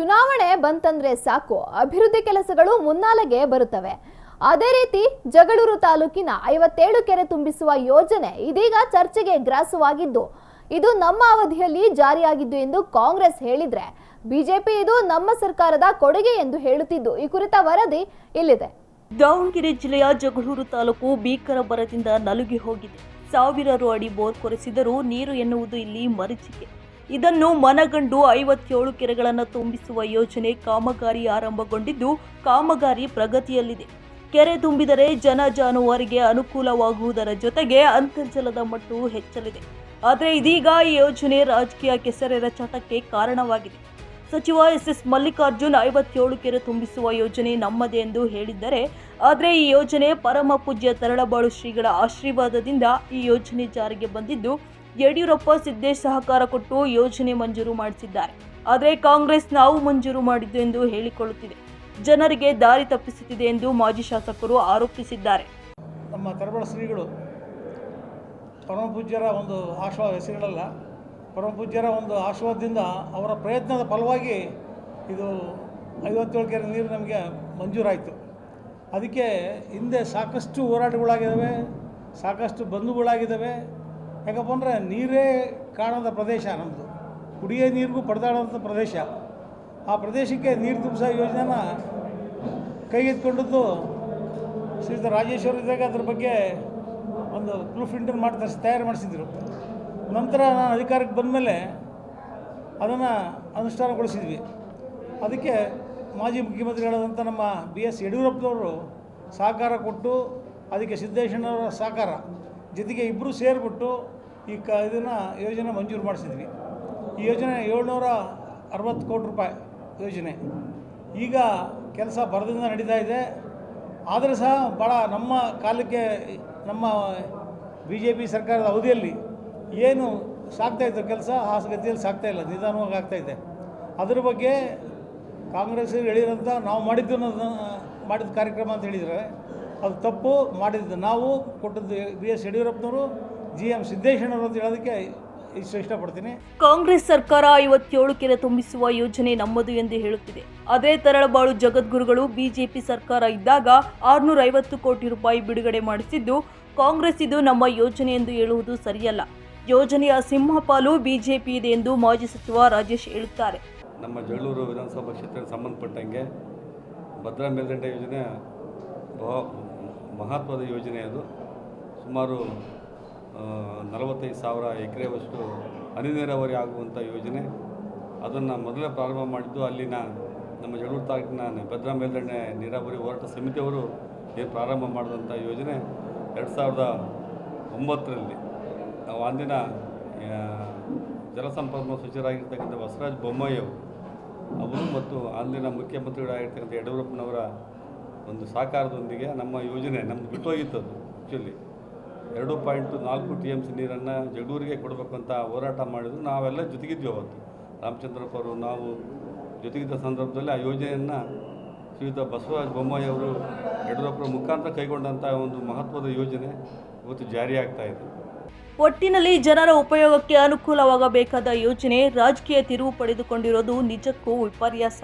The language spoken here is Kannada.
ಚುನಾವಣೆ ಬಂತಂದ್ರೆ ಸಾಕು, ಅಭಿವೃದ್ಧಿ ಕೆಲಸಗಳು ಮುನ್ನಾಲೆಗೆ ಬರುತ್ತವೆ. ಅದೇ ರೀತಿ ಜಗಳೂರು ತಾಲೂಕಿನ ಐವತ್ತೇಳು ಕೆರೆ ತುಂಬಿಸುವ ಯೋಜನೆ ಇದೀಗ ಚರ್ಚೆಗೆ ಗ್ರಾಸವಾಗಿದ್ದು, ಇದು ನಮ್ಮ ಅವಧಿಯಲ್ಲಿ ಜಾರಿಯಾಗಿದ್ದು ಎಂದು ಕಾಂಗ್ರೆಸ್ ಹೇಳಿದ್ರೆ, ಬಿಜೆಪಿ ಇದು ನಮ್ಮ ಸರ್ಕಾರದ ಕೊಡುಗೆ ಎಂದು ಹೇಳುತ್ತಿದ್ದು, ಈ ಕುರಿತ ವರದಿ ಇಲ್ಲಿದೆ. ದಾವಣಗೆರೆ ಜಿಲ್ಲೆಯ ಜಗಳೂರು ತಾಲೂಕು ಭೀಕರ ಬರದಿಂದ ನಲುಗಿ ಹೋಗಿದೆ. ಸಾವಿರಾರು ಅಡಿ ಬೋರ್ ಕೊರೆಸಿದರೂ ನೀರು ಎನ್ನುವುದು ಇಲ್ಲಿ ಮರೀಚಿಕೆ. ಇದನ್ನು ಮನಗಂಡು ಐವತ್ತೇಳು ಕೆರೆಗಳನ್ನು ತುಂಬಿಸುವ ಯೋಜನೆ ಕಾಮಗಾರಿ ಆರಂಭಗೊಂಡಿದ್ದು ಕಾಮಗಾರಿ ಪ್ರಗತಿಯಲ್ಲಿದೆ. ಕೆರೆ ತುಂಬಿದರೆ ಜನ ಜಾನುವಾರಿಗೆ ಅನುಕೂಲವಾಗುವುದರ ಜೊತೆಗೆ ಅಂತರ್ಜಲದ ಮಟ್ಟವು ಹೆಚ್ಚಲಿದೆ. ಆದರೆ ಇದೀಗ ಈ ಯೋಜನೆ ರಾಜಕೀಯ ಕೆಸರೆರಚಾಟಕ್ಕೆ ಕಾರಣವಾಗಿದೆ. ಸಚಿವ ಎಸ್ ಎಸ್ ಮಲ್ಲಿಕಾರ್ಜುನ್ ಐವತ್ತೇಳು ಕೆರೆ ತುಂಬಿಸುವ ಯೋಜನೆ ನಮ್ಮದೇ ಎಂದು ಹೇಳಿದ್ದರೆ, ಆದರೆ ಈ ಯೋಜನೆ ಪರಮ ಪೂಜ್ಯ ತರಳಬಾಳು ಶ್ರೀಗಳ ಆಶೀರ್ವಾದದಿಂದ ಈ ಯೋಜನೆ ಜಾರಿಗೆ ಬಂದಿದ್ದು ಯಡಿಯೂರಪ್ಪ ಸಿದ್ದೇಶ್ ಸಹಕಾರ ಕೊಟ್ಟು ಯೋಜನೆ ಮಂಜೂರು ಮಾಡಿಸಿದ್ದಾರೆ. ಆದರೆ ಕಾಂಗ್ರೆಸ್ ನಾವು ಮಂಜೂರು ಮಾಡಿದ್ದು ಎಂದು ಹೇಳಿಕೊಳ್ಳುತ್ತಿದೆ. ಜನರಿಗೆ ದಾರಿ ತಪ್ಪಿಸುತ್ತಿದೆ ಎಂದು ಮಾಜಿ ಶಾಸಕರು ಆರೋಪಿಸಿದ್ದಾರೆ. ನಮ್ಮ ಕರಬಳ ಶ್ರೀಗಳು ಪರಮಪೂಜ್ಯರ ಒಂದು ಆಶೀರ್ವಾದ ಹೆಸರುಗಳಲ್ಲ ಪರಮಪೂಜ್ಯರ ಒಂದು ಆಶೀರ್ವಾದದಿಂದ ಅವರ ಪ್ರಯತ್ನದ ಫಲವಾಗಿ ಇದು ಐವತ್ತೇಳು ಕೆರೆ ನೀರು ನಮಗೆ ಮಂಜೂರಾಯಿತು. ಅದಕ್ಕೆ ಹಿಂದೆ ಸಾಕಷ್ಟು ಹೋರಾಟಗಳಾಗಿದ್ದಾವೆ, ಸಾಕಷ್ಟು ಬಂಧುಗಳಾಗಿದ್ದಾವೆ ಯಾಕಪ್ಪ ಅಂದರೆ ನೀರೇ ಕಾಣದ ಪ್ರದೇಶ ನಮ್ಮದು ಕುಡಿಯೋ ನೀರಿಗೂ ಪಡೆದಾಡೋಂಥ ಪ್ರದೇಶ. ಆ ಪ್ರದೇಶಕ್ಕೆ ನೀರು ತುಂಬಿಸೋ ಯೋಜನೆನ ಕೈಗೆತ್ಕೊಂಡದ್ದು ಶ್ರೀಯುತ ರಾಜೇಶ್ವರ ಇದ್ದಾಗ ಅದ್ರ ಬಗ್ಗೆ ಒಂದು ಪ್ರೂಫ್ ಇಂಟರ್ ಮಾಡಿ ತಯಾರು ಮಾಡಿಸಿದ್ರು. ನಂತರ ನಾನು ಅಧಿಕಾರಕ್ಕೆ ಬಂದಮೇಲೆ ಅದನ್ನು ಅನುಷ್ಠಾನಗೊಳಿಸಿದ್ವಿ. ಅದಕ್ಕೆ ಮಾಜಿ ಮುಖ್ಯಮಂತ್ರಿಗಳಾದಂಥ ನಮ್ಮ ಬಿ ಎಸ್ ಯಡಿಯೂರಪ್ಪನವರು ಸಹಕಾರ ಕೊಟ್ಟು, ಅದಕ್ಕೆ ಸಿದ್ದೇಶ್ವರವರ ಸಹಕಾರ ಜೊತೆಗೆ ಇಬ್ಬರು ಸೇರಿಬಿಟ್ಟು ಈ ಕ ಇದನ್ನು ಯೋಜನೆ ಮಂಜೂರು ಮಾಡಿಸಿದ್ವಿ. ಈ ಯೋಜನೆ ಏಳ್ನೂರ ಅರವತ್ತು ಕೋಟಿ ರೂಪಾಯಿ ಯೋಜನೆ. ಈಗ ಕೆಲಸ ಬರದಿಂದ ನಡೀತಾ ಇದೆ. ಆದರೆ ಸಹ ಭಾಳ ನಮ್ಮ ಕಾಲಕ್ಕೆ ನಮ್ಮ ಬಿ ಜೆ ಪಿ ಸರ್ಕಾರದ ಅವಧಿಯಲ್ಲಿ ಏನು ಸಾಗ್ತಾಯಿತ್ತು ಕೆಲಸ ಆ ಗತಿಯಲ್ಲಿ ಸಾಗ್ತಾ ಇಲ್ಲ, ನಿಧಾನವಾಗಿ ಆಗ್ತಾಯಿದೆ ಅದ್ರ ಬಗ್ಗೆ ಕಾಂಗ್ರೆಸ್ ಹೇಳಿರೋಂಥ ನಾವು ಮಾಡಿದ್ದು ಮಾಡಿದ ಕಾರ್ಯಕ್ರಮ ಅಂತ ಹೇಳಿದರೆ ಅದು ತಪ್ಪು ಮಾಡಿದ್ದು ನಾವು ಕೊಟ್ಟದ್ದು ಬಿ ಎಸ್ ಯಡಿಯೂರಪ್ಪನವರು ಜಿ ಎಂ ಸಿದ್ದೇಶ್ವರ ಅಂತ ಹೇಳೋದಕ್ಕೆ ಇಷ್ಟು ಇಷ್ಟಪಡ್ತೀನಿ. ಕಾಂಗ್ರೆಸ್ ಸರ್ಕಾರ ಐವತ್ತೇಳು ಕೆರೆ ತುಂಬಿಸುವ ಯೋಜನೆ ನಮ್ಮದು ಎಂದು ಹೇಳುತ್ತಿದೆ. ಅದೇ ತರಳಬಾಳು ಜಗದ್ಗುರುಗಳು ಬಿಜೆಪಿ ಸರ್ಕಾರ ಇದ್ದಾಗ ಆರುನೂರ ಐವತ್ತು ಕೋಟಿ ರೂಪಾಯಿ ಬಿಡುಗಡೆ ಮಾಡಿಸಿದ್ದು ಕಾಂಗ್ರೆಸ್ ಇದು ನಮ್ಮ ಯೋಜನೆ ಎಂದು ಹೇಳುವುದು ಸರಿಯಲ್ಲ. ಯೋಜನೆಯ ಸಿಂಹಪಾಲು ಬಿಜೆಪಿ ಇದೆ ಎಂದು ಮಾಜಿ ಸಚಿವ ರಾಜೇಶ್ ಹೇಳುತ್ತಾರೆ. ನಮ್ಮ ಜಗಳೂರು ವಿಧಾನಸಭಾ ಕ್ಷೇತ್ರಕ್ಕೆ ಸಂಬಂಧಪಟ್ಟಂಗೆ ಭದ್ರಾ ಮೇಲ್ದಂಡೆ ಯೋಜನೆ ಮಹತ್ವದ ಯೋಜನೆ ಅದು. ಸುಮಾರು ನಲವತ್ತೈದು ಸಾವಿರ ಎಕರೆವಷ್ಟು ಹನಿ ನೀರಾವರಿ ಆಗುವಂಥ ಯೋಜನೆ. ಅದನ್ನು ಮೊದಲೇ ಪ್ರಾರಂಭ ಮಾಡಿದ್ದು ಅಲ್ಲಿನ ನಮ್ಮ ಜಗಳೂರು ತಾಲೂಕಿನ ಭದ್ರಾ ಮೇಲ್ದಂಡೆ ನೀರಾವರಿ ಹೋರಾಟ ಸಮಿತಿಯವರು ಏನು ಪ್ರಾರಂಭ ಮಾಡಿದಂಥ ಯೋಜನೆ. ಎರಡು ಸಾವಿರದ ಒಂಬತ್ತರಲ್ಲಿ ನಾವು ಅಂದಿನ ಜಲಸಂಪನ್ಮೂಲ ಸಚಿವರಾಗಿರ್ತಕ್ಕಂಥ ಬಸವರಾಜ ಬೊಮ್ಮಾಯಿ ಅವರು ಅವರು ಮತ್ತು ಅಂದಿನ ಮುಖ್ಯಮಂತ್ರಿಗಳಾಗಿರ್ತಕ್ಕಂಥ ಯಡಿಯೂರಪ್ಪನವರ ಒಂದು ಸಹಕಾರದೊಂದಿಗೆ ನಮ್ಮ ಯೋಜನೆ ನಮ್ದು ಬಿಟ್ಟೋಗಿತ್ತು ಅದು ಆ್ಯಕ್ಚುಲಿ ಎರಡು ಪಾಯಿಂಟ್ ನಾಲ್ಕು ಟಿ ಎಂ ಸಿ ನೀರನ್ನು ಜಗಳೂರಿಗೆ ಕೊಡಬೇಕು ಅಂತ ಹೋರಾಟ ಮಾಡಿದ್ರು. ನಾವೆಲ್ಲ ಜೊತೆಗಿದ್ವಿ ಅವತ್ತು. ರಾಮಚಂದ್ರಪ್ಪ ಅವರು, ನಾವು ಜೊತೆಗಿದ್ದ ಸಂದರ್ಭದಲ್ಲಿ ಆ ಯೋಜನೆಯನ್ನು ಶ್ರೀಯುತ ಬಸವರಾಜ ಬೊಮ್ಮಾಯಿ ಅವರು ಯಡಿಯೂರಪ್ಪರ ಮುಖಾಂತರ ಕೈಗೊಂಡಂಥ ಒಂದು ಮಹತ್ವದ ಯೋಜನೆ ಇವತ್ತು ಜಾರಿಯಾಗ್ತಾ ಇದೆ. ಒಟ್ಟಿನಲ್ಲಿ ಜನರ ಉಪಯೋಗಕ್ಕೆ ಅನುಕೂಲವಾಗಬೇಕಾದ ಯೋಜನೆ ರಾಜಕೀಯ ತಿರುವು ಪಡೆದುಕೊಂಡಿರೋದು ನಿಜಕ್ಕೂ ವಿಪರ್ಯಾಸ.